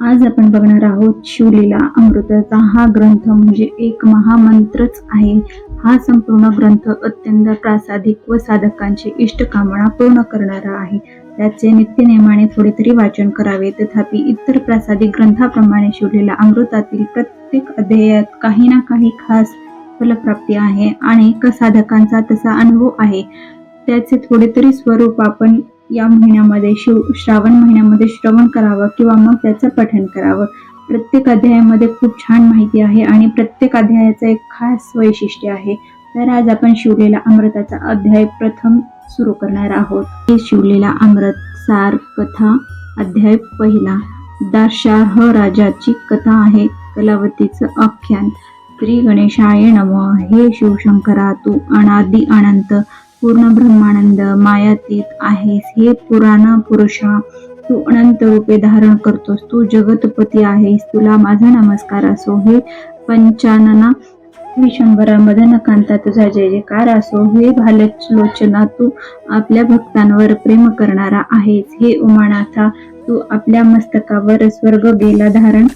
आज आपण बघणार आहोत शिवलीला अमृताचा हा ग्रंथ म्हणजे एक महामंत्रच आहे. हा संपूर्ण ग्रंथ अत्यंत प्रासादिक व साधकांची इष्टकामना पूर्ण करणारा आहे. त्याचे नित्यनेमाने थोडे तरी वाचन करावे. तथापि इतर प्रासादिक ग्रंथाप्रमाणे शिवलेला अमृतातील प्रत्येक अध्यायात काही ना काही खास फलप्राप्ती आहे आणि साधकांचा तसा अनुभव आहे. त्याचे थोडे तरी स्वरूप आपण या महिन्यामध्ये शिव श्रावण महिन्यामध्ये श्रवण करावं किंवा मग त्याचं पठण करावं. प्रत्येक अध्यायामध्ये खूप छान माहिती आहे आणि प्रत्येक अध्यायाचं एक खास वैशिष्ट्य आहे. तर आज आपण शिवलेला अमृताचा अध्याय प्रथम सुरू करणार आहोत. हे शिवलेला अमृत सार कथा अध्याय पहिला. दाशार्ह राजाची कथा आहे कलावतीचं आख्यान. श्री गणेशाय नम. हे शिवशंकरा तू अनादि अनंत. पूर्ण ब्रह्मानंद मायातीत आहेस. हे पुराण पुरुषा तू अनंत रूपे धारण करतोस. तू जगतपती आहेस. तुला माझा नमस्कार असो. हे पंचानना विशंभरा मदनकांता तुझा जय जयकार असो. हे भाललोचना तू आपल्या भक्तांवर प्रेम करणारा आहेस. हे उमानाथा तू आपल्या मस्तकावर स्वर्ग गेला धारण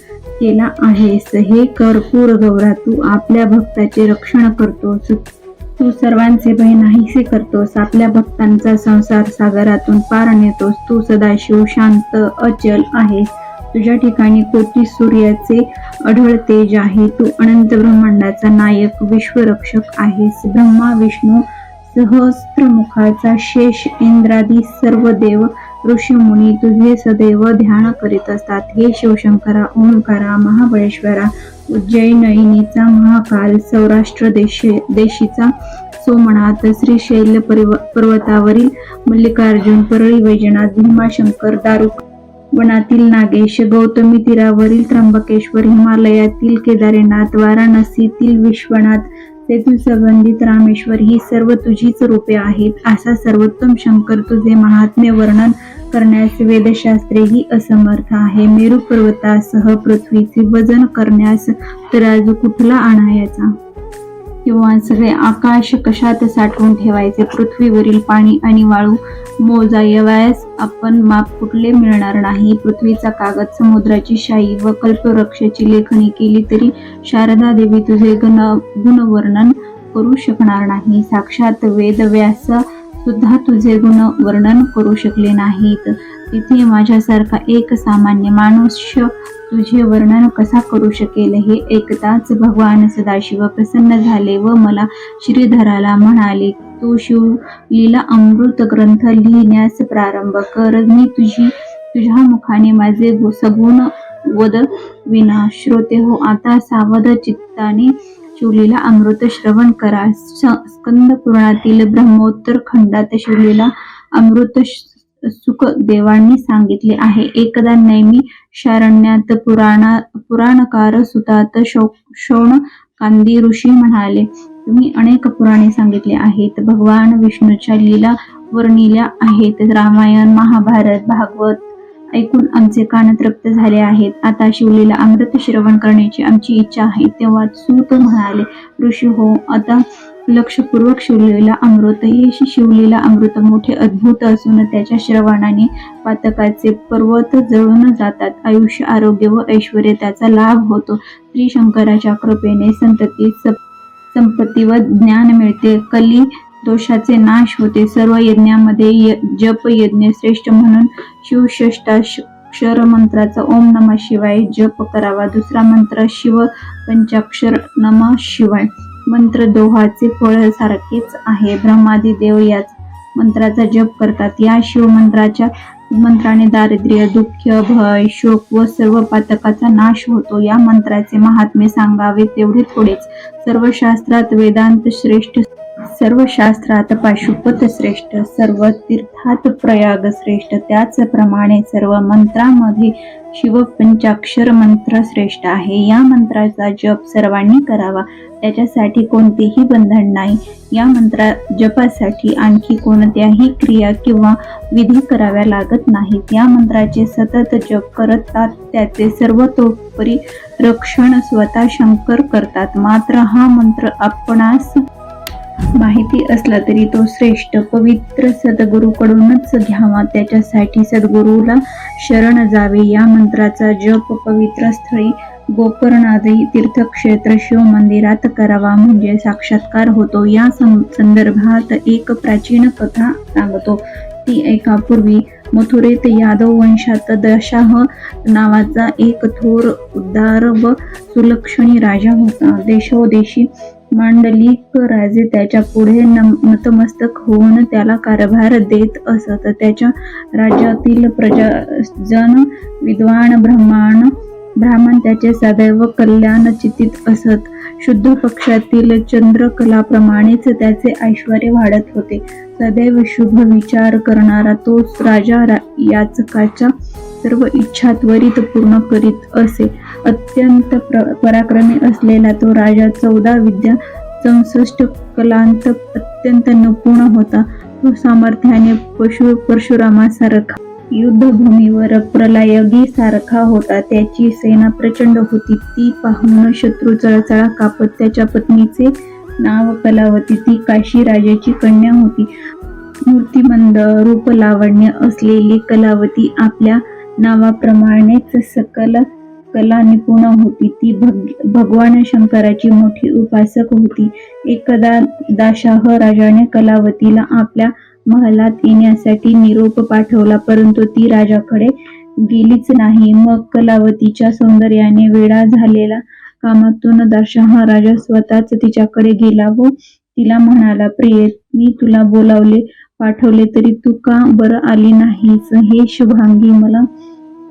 केला आहेस. हे कर्पूर गौरा तू आपल्या भक्ताचे रक्षण करतोस. तू सर्वांचे भय नाहीसे करतोस. आपल्या भक्तांचा संसार सागरातून पार नेतोस. तू सदाशिव शांत अचल आहेस. तुझ्या ठिकाणी कोटी सूर्याचे अढळ तेज आहे. तू अनंत ब्रह्मांडाचा नायक विश्वरक्षक आहेस. ब्रह्मा विष्णू सहस्त्रमुखाचा शेष इंद्रादी सर्व देव ऋषी मुनी तुझे सदैव ध्यान करीत असतात. हे शिवशंकरा ओंकारा महाबळेश्वरा उज्जैनयनीचा महाकाल सौराष्ट्र देशी देशीचा सोमनाथ श्रीशैल परिव पर्वतावरील मल्लिकार्जुन परळी वैजनाथ भीमाशंकर दारुक वनातील नागेश गौतमी तीरावरील त्र्यंबकेश्वर हिमालयातील केदारनाथ वाराणसीतील विश्वनाथ तेथील संबंधित रामेश्वर ही सर्व तुझीच रूपे आहेत. असा सर्वोत्तम शंकर तुझे महात्म्य वर्णन करण्यास वेदशास्त्रेही असमर्थ आहे. मेरू पर्वतासह पृथ्वीचे वजन करण्यास तराजू कुठला आणायचा? किंवा सगळे आकाश कशात साठवून ठेवायचे? पृथ्वीवरील पाणी आणि वाळू मोजायवायस आपण माप कुठले मिळणार नाही? पृथ्वीचा कागद समुद्राची शाई व कल्पवृक्षाची लेखणी केली तरी शारदा देवी तुझे गुण गुणवर्णन करू शकणार नाही. साक्षात वेदव्यास सुद्धा तुझे गुण वर्णन करू शकले नाहीत. तिथे माझ्यासारखा एक सामान्य मानुष्य तुझे वर्णन कसा करू शकेल हे ऐकताच भगवान सदाशिव प्रसन्न झाले व मला श्रीधराला म्हणाले तू शिव लीला अमृत ग्रंथ लिहिण्यास प्रारंभ कर. मी तुझी तुझ्या मुखाने माझे सगुण वद विना श्रोते हो. आता सावध चित्ताने शिवलीला अमृत श्रवण करा. स्कंद पुराणातील ब्रह्मोत्तर खंडात शिवलीला अमृत सुख देवांनी सांगितले आहे. एकदा नैमी शारण्यात पुराणा पुराणकार सुतात शो शोण कांदी ऋषी म्हणाले तुम्ही अनेक पुराणे सांगितले आहेत. भगवान विष्णूच्या लीला वर्णिल्या आहेत. रामायण महाभारत भागवत ऐकून आमचे कान तृप्त झाले आहेत. आता शिवलीला अमृत श्रवण करण्याची आमची इच्छा आहे. तेव्हा सूत म्हणाले ऋषी हो आता लक्षपूर्वक शिवलेला अमृत. हे शिवलेला अमृत मोठे अद्भुत असून त्याच्या श्रवणाने पातकाचे पर्वत जळून जातात. आयुष्य आरोग्य व ऐश्वर त्याचा लाभ होतो. श्री शंकराच्या कृपेने संतती संपत्ती व ज्ञान मिळते. कली दोषाचे नाश होते. सर्व यज्ञामध्ये य- जप यज्ञ श्रेष्ठ म्हणून शिवषष्टाक्षर मंत्राचा ओम नम शिवाय जप करावा. दुसरा मंत्र शिव पंचाक्षर नम शिवाय. मंत्र दोहाचे फळ सारखेच आहे. ब्रह्मादी देव याच मंत्राचा जप करतात. या शिव मंत्राच्या मंत्राने दारिद्र्य दुःख भय शोक व सर्व पातकाचा नाश होतो. या मंत्राचे महात्म्य सांगावे तेवढे थोडेच. सर्व शास्त्रात वेदांत श्रेष्ठ सर्व शास्त्रात पाशुपत श्रेष्ठ सर्व तीर्थात प्रयाग श्रेष्ठ त्याचप्रमाणे सर्व मंत्रामध्ये शिव पंचाक्षर मंत्र श्रेष्ठ आहे. या मंत्राचा जप सर्वांनी करावा. त्याच्यासाठी कोणतेही बंधन नाही. या मंत्रा जपासाठी आणखी कोणत्याही क्रिया किंवा विधी कराव्या लागत नाहीत. या मंत्राचे सतत जप करतात. त्याचे सर्वतोपरी रक्षण स्वतः शंकर करतात. मात्र हा मंत्र आपणास किती असला तरी तो श्रेष्ठ पवित्र सद्गुरूकडूनच घ्यावा. त्याच्यासाठी सद्गुरूला शरण जावे. या मंत्राचा जप पवित्र स्थळी गोकर्णादी तीर्थक्षेत्र शिव मंदिरात करावा म्हणजे साक्षात्कार होतो. या संदर्भात एक प्राचीन कथा सांगतो. ती एकापूर्वी मथुरेत यादव वंशात दशाह नावाचा एक थोर उद्दार व सुलक्षणी राजा होता. देशोदेशी मांडलिक राजे त्याच्या पुढे नम- नतमस्तक होऊन त्याला कारभार देत असत. त्याच्या राज्यातील प्रजाजन विद्वान ब्राह्मण ब्राह्मण त्याचे सदैव कल्याण चितित असत. शुद्ध पक्षातील चंद्रकलाप्रमाणेच त्याचे ऐश्वर वाढत होते. सदैव शुभ विचार करणारा तोच राजा रा- याचकाच्या सर्व इच्छा त्वरित पूर्ण करीत असे. अत्यंत प्र- पराक्रमी असलेला तो राजा चौदा विद्या चौसष्ट कलांत अत्यंत निपुण होता. तो सामर्थ्याने पशु परशुरामासारखा युद्धभूमीवर प्रलयगी सारखा होता. त्याची सेना प्रचंड होती. ती पाहून शत्रू चळचळा कापत त्याच्या पत्नीचे नाव कलावती. ती काशी राजाची कन्या होती. मूर्तिमंद रूपलावण्य असलेली कलावती आपल्या नावाप्रमाणेच सकल कला निपुण होती. ती भग भगवान शंकराची मोठी उपासक होती. एकदा दाशाह राजाने कलावतीला आपल्या महालात येण्यासाठी निरोप पाठवला परंतु ती राजाकडे गेलीच नाही. मग कलावतीच्या सौंदर्याने वेळा झालेला कामातून दर्शहा राजा स्वतःच तिच्याकडे गेला व तिला म्हणाला प्रिय मी तुला बोलावले पाठवले तरी तू का बरं आली नाहीस? हे शुभांगी मला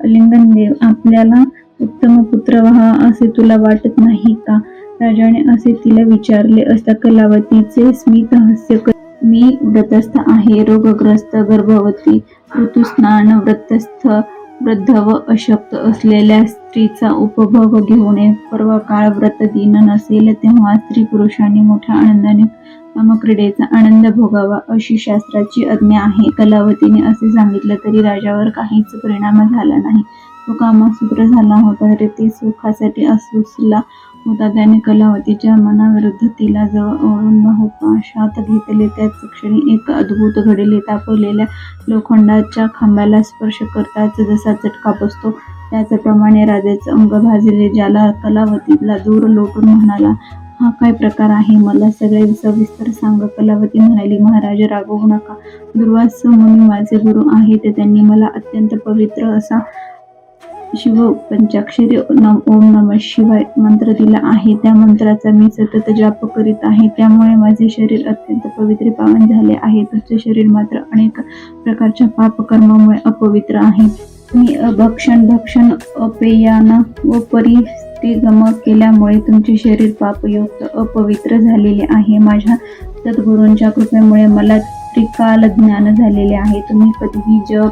लिंगन देव आपल्याला उत्तम पुत्र व्हा असे तुला वाटत नाही का? राजाने असे तिला विचारले असता कलावतीचे स्मित हास्य मी व्रतस्थ आहे. रोगग्रस्त गर्भवती ऋतुस्नान व्रतस्थ वृद्ध व अशक्त असलेल्या स्त्रीचा उपभोग घेऊन पर्व काळ व्रत दिन नसेल तेव्हा स्त्री पुरुषांनी मोठ्या आनंदाने कामक्रीडेचा आनंद भोगावा अशी शास्त्राची आज्ञा आहे. कलावतीने असे सांगितलं तरी राजावर काहीच परिणाम झाला नाही. तो कामसूत्र झाला होता. तरी ते सुखासाठी असुसला होता. त्याने कलावतीच्या मनाविरुद्ध तिला जवळ ओढून घेतले. त्याच क्षणी एक अद्भुत घडले. तापलेल्या लोखंडाच्या खांबाला स्पर्श करताच जसा चटका बसतो त्याचप्रमाणे राजाचे अंग भाजले ज्याला कलावतीला दूर लोटून म्हणाला हा काय प्रकार आहे? मला सगळे सविस्तर सांग कलावती म्हणाली महाराज रागवू नका. दुर्वास मुनी माझे गुरु आहेत. त्यांनी मला अत्यंत पवित्र असा शिव पंचाक्षरी नम ओम नम शिवाय मंत्र दिला आहे. त्या मंत्राचा मी सतत जाप करीत आहे. त्यामुळे माझे शरीर अत्यंत पवित्र पावन झाले आहे. तुमचे शरीर मात्र अनेक प्रकारच्या पापकर्मामुळे अपवित्र आहे. मी भक्षण भक्षण अपेयान व परिस्थिगम केल्यामुळे तुमचे शरीर पापयुक्त अपवित्र झालेले आहे. माझ्या सद्गुरूंच्या कृपेमुळे मला त्रिकाल ज्ञान झालेले आहे. तुम्ही कधीही जप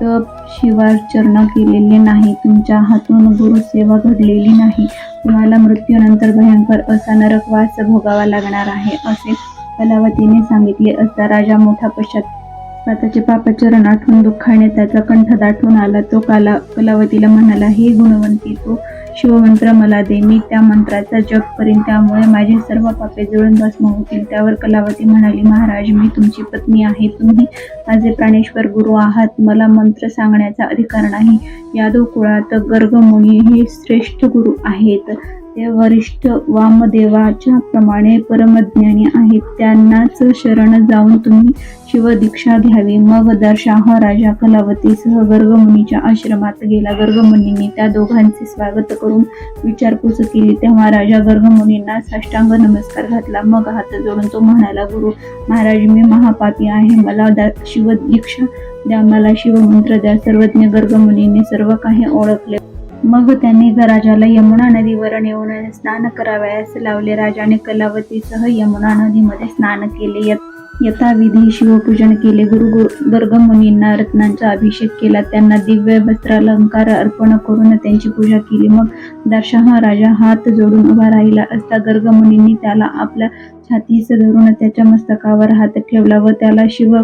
तप शिवाचरण केलेले नाही. तुमच्या हातून गुरुसेवा घडलेली नाही. तुम्हाला मृत्यूनंतर भयंकर असा नरकवास भोगावा लागणार आहे असे कलावतीने सांगितले असता राजा मोठा पश्चातापाचे पापचरण आठवून दुःखाने त्याचा कंठ दाटून आला. तो काला कलावतीला म्हणाला हे गुणवंती तो शिवमंत्र मला दे. मी त्या मंत्राचा जप करीन. त्यामुळे माझे सर्व पापे जुळून भस्म होतील. त्यावर कलावती म्हणाली महाराज मी तुमची पत्नी आहे. तुम्ही माझे प्राणेश्वर गुरु आहात. मला मंत्र सांगण्याचा अधिकार नाही. यादव कुळात गर्गमुनी हे श्रेष्ठ गुरु आहेत. ते वरिष्ठ वामदेवाच्या प्रमाणे परमज्ञानी आहेत. त्यांनाच शरण जाऊन तुम्ही शिवदीक्षा घ्यावी. मग दर्शाह राजा कलावतीसह गर्गमुनीच्या आश्रमात गेला. गर्गमुनींनी त्या दोघांचे स्वागत करून विचारपूस केली. तेव्हा राजा गर्गमुनींना साष्टांग नमस्कार घातला. मग हात जोडून तो म्हणाला गुरु महाराज मी महापापी आहे. मला शिवदीक्षा द्या. मला शिवमंत्र द्या. सर्वज्ञ गर्गमुनींनी सर्व काही ओळखले. मग त्यांनी राजाला यमुना नदीवर नेऊन स्नान करावयास लावले. राजाने कलावतीसह यमुना नदीमध्ये स्नान केले. यथाविधी शिवपूजन केले. गुरु गु- गर्गमुनींना रत्नांचा अभिषेक केला. त्यांना दिव्य वस्त्रालंकार अर्पण करून त्यांची पूजा केली. मग दर्शहा राजा हात जोडून उभा राहिला असता गर्गमुनींनी त्याला आपल्या छातीस धरून त्याच्या मस्तकावर हात ठेवला व त्याला शिव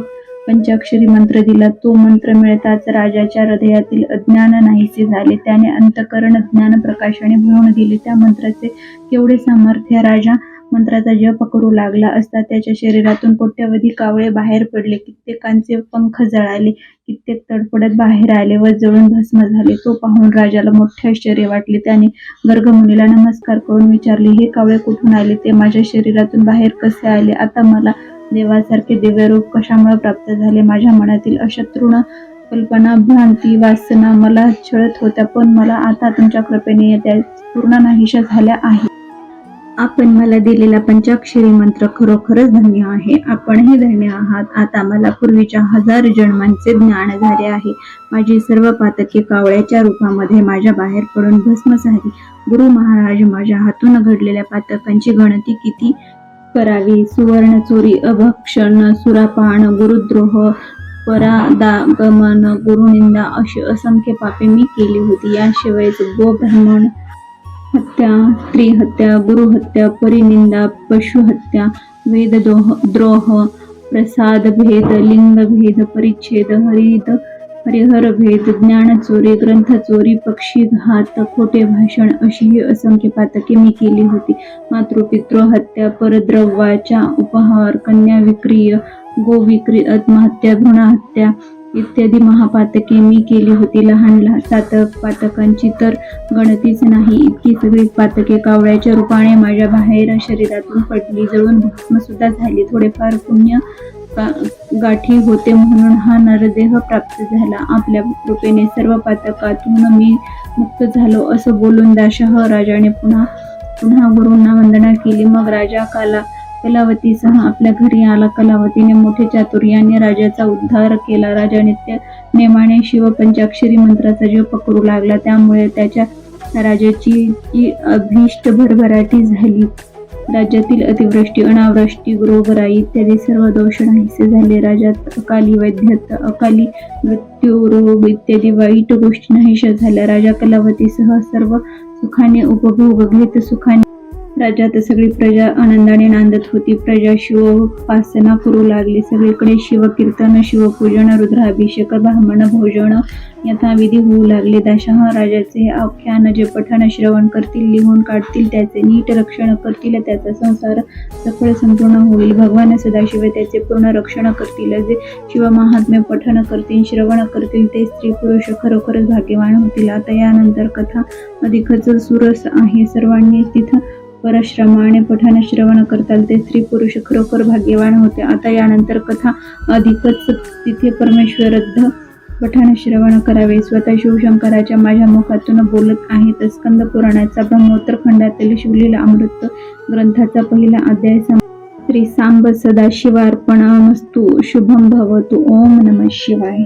पंचाक्षरी मंत्र दिला तो मंत्र मिळताच राजाच्या हृदयातील अज्ञान नाहीसे झाले. त्याने अंतकरण ज्ञान प्रकाशाने भरून दिले. त्या मंत्राचे केवढे सामर्थ्य राजा मंत्राचा जप करू लागला असता त्याच्या शरीरातून कोट्यवधी कावळे बाहेर पडले. कित्येकांचे पंख जळाले कित्येक तडफडत बाहेर आले व जळून भस्म झाले. तो पाहून राजाला मोठे आश्चर्य वाटले. त्याने गर्गमुनीला नमस्कार करून विचारले हे कावळे कुठून आले? ते माझ्या शरीरातून बाहेर कसे आले? आता मला देवासारखे दिव्यरूप कशामुळे प्राप्त झाले? माझ्या मनातील अशा तृण कल्पना भ्रांती वासना मला छळत होत्या पण मला आता तुमच्या कृपेने त्या पूर्ण नाहीशा झाल्या आहे आपण मला दिलेला पंचाक्षरी मंत्र खरोखरच धन्य आहे. आपणही धन्य आहात. आता मला पूर्वीच्या हजार जन्मांचे ज्ञान झाले आहे. माझी सर्व पातके कावळ्याच्या रूपामध्ये माझ्या बाहेर पडून भस्म झाली गुरु महाराज माझ्या हातून घडलेल्या पातकांची गणती किती करावी. सुवर्ण चोरी अभक्षण सुरापान गुरुद्रोह परादागमन गुरुनिंदा अशी असंख्य पापे मी केली होती. याशिवाय गोब्राह्मण हत्या स्त्रीहत्या गुरुहत्या परिनिंदा पशुहत्या वेदद्रोह द्रोह प्रसाद भेद लिंगभेद परिच्छेद हरिद हरिहर भेद ज्ञानचोरी ग्रंथचोरी पक्षीघात खोटे भाषण अशी ही असंख्य पातके मी केली होती. मातृपित्र हत्या परद्रव्याच्या उपहार कन्या विक्रिय गोविक्री आत्महत्या भ्रूणहत्या इत्यादी महापातके मी केली होती. लहान लहान सात पातकांची तर गणतीच नाही. इतकी सगळी पातके कावळ्याच्या रूपाने माझ्या बाहेर शरीरातून पडली. जळून भस्म सुद्धा झाली. थोडेफार पुण्य गाठी होते म्हणून हा नरदेह प्राप्त झाला. आपल्या कृपेने सर्व पातकातून मी मुक्त झालो असं बोलून दाशह राजाने पुन्हा पुन्हा गुरूंना वंदना केली. मग राजा काला कलावतीसह आपल्या घरी आला. कलावतीने मोठे चातुर्याने राजाचा उद्धार केला. राजा नित्य नेमाने शिव पंचाक्षरी मंत्राचा जप करू लागला. त्यामुळे त्याच्या राजाची जी अभीष्ट भरभराटी झाली. राज्यातील अतिवृष्टी अनावृष्टी रोगराई इत्यादी सर्व दोष नाहीसे झाले. राज्यात अकाली वैद्यत अकाली मृत्यू रोग इत्यादी वाईट गोष्टी नाहीशा झाल्या. राजा कलावतीसह सर्व सुखाने उपभोग घेत सुखाने राज्यात सगळी प्रजा आनंदाने नांदत होती. प्रजा शिवोपासना करू लागली. सगळीकडे शिवकीर्तन शिवपूजन रुद्राभिषेक ब्राह्मण भोजन यथाविधी होऊ लागले. दशाह राजाचे हे आख्यान जे पठण श्रवण करतील लिहून काढतील त्याचे नीट रक्षण करतील त्याचा संसार सफळ संपूर्ण होईल. भगवान सदाशिव त्याचे पूर्ण रक्षण करतील. जे शिवमहात्म्य पठण करतील श्रवण करतील ते स्त्री पुरुष खरोखरच भाग्यवान होतील. आता यानंतर कथा अधिकच सुरस आहे. सर्वांनी तिथं परश्रमाने पठाण श्रवण करताल ते स्त्री पुरुष खरोखर भाग्यवान होते. आता यानंतर कथा अधिकच तिथे परमेश्वरद्ध पठाण श्रवण करावे. स्वतः शिवशंकराच्या माझ्या मुखातून बोलत आहेत स्कंद पुराणाचा ब्रह्मोत्तर खंडातील शिवलीला अमृत ग्रंथाचा पहिला अध्याय श्री सांब सदाशिवार्पणमस्तु. शुभम भवतु. ओम नम शिवाय.